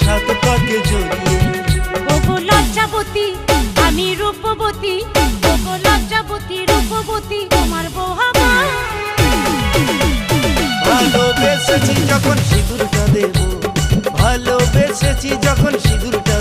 সাত পাকে জড়িয়ে ওগো লজ্জাবতী আমি রূপবতী। ওগো লজ্জাবতী রূপবতী তোমার বহামা ভালোবেসেছি যখন সিঁদুরটা দেব ভালোবেসেছি যখন সিঁদুরটা